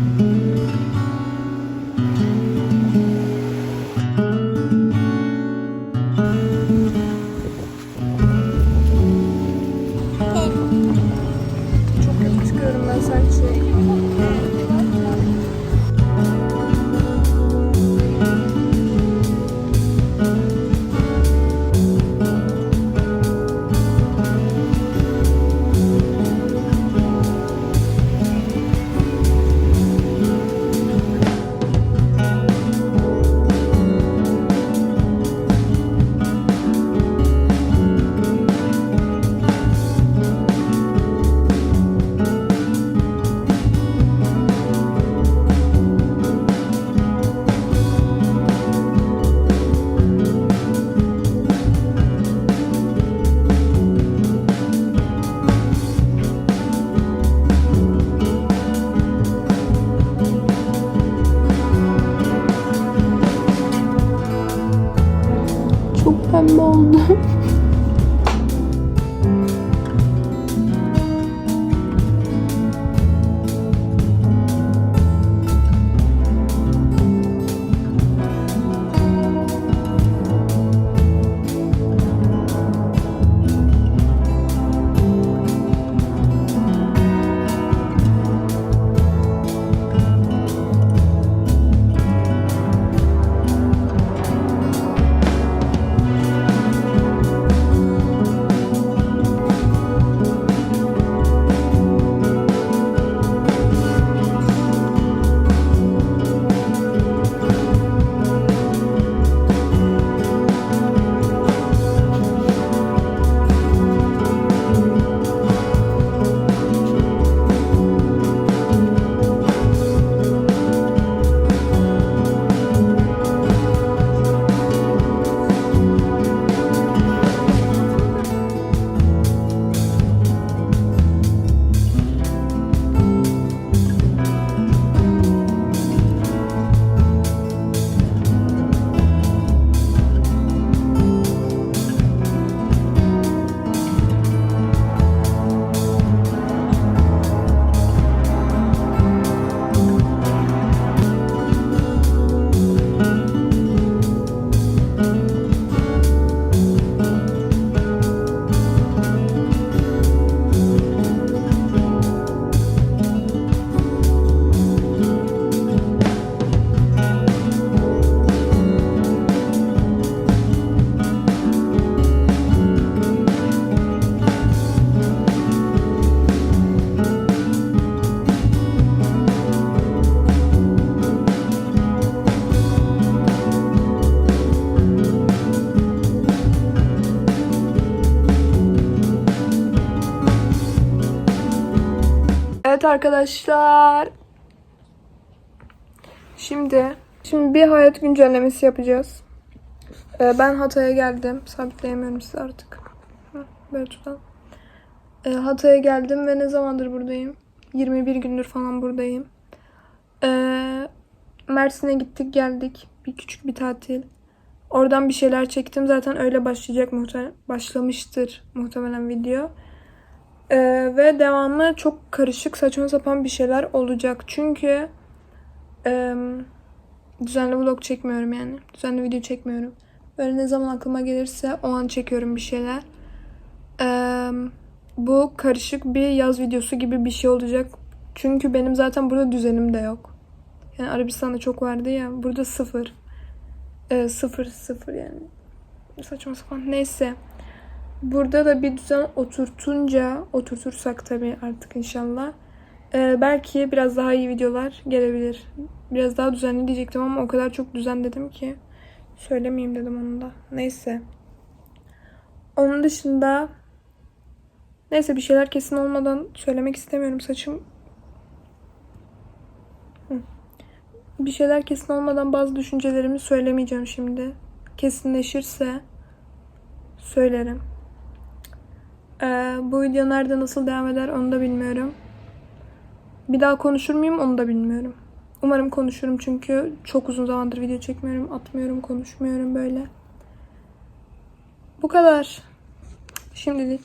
Çok Evet arkadaşlar. Şimdi şimdi bir hayat güncellemesi yapacağız. Ee, ben Hatay'a geldim. Sabitleyemiyorum size artık. Böyle tutalım. Ee, Hatay'a geldim ve ne zamandır buradayım? 21 gündür falan buradayım. Ee, Mersin'e gittik geldik. Bir küçük bir tatil. Oradan bir şeyler çektim. Zaten öyle başlayacak muhtemelen. Başlamıştır muhtemelen video. Ee, ve devamı çok karışık saçma sapan bir şeyler olacak. Çünkü e, düzenli vlog çekmiyorum yani. Düzenli video çekmiyorum. Böyle ne zaman aklıma gelirse o an çekiyorum bir şeyler. Ee, bu karışık bir yaz videosu gibi bir şey olacak. Çünkü benim zaten burada düzenim de yok. Yani Arabistan'da çok vardı ya. Burada sıfır. Ee, sıfır sıfır yani. Saçma sapan. Neyse. Burada da bir düzen oturtunca, oturtursak tabii artık inşallah. ee, belki biraz daha iyi videolar gelebilir. Biraz daha düzenli diyecektim ama o kadar çok düzen dedim ki. Söylemeyeyim dedim onu da. Neyse. Onun dışında neyse bir şeyler kesin olmadan söylemek istemiyorum. Saçım bir şeyler kesin olmadan bazı düşüncelerimi söylemeyeceğim şimdi. Kesinleşirse söylerim. Ee, bu video nerede nasıl devam eder onu da bilmiyorum. Bir daha konuşur muyum onu da bilmiyorum. Umarım konuşurum çünkü çok uzun zamandır video çekmiyorum, atmıyorum, konuşmuyorum böyle. Bu kadar. Şimdilik.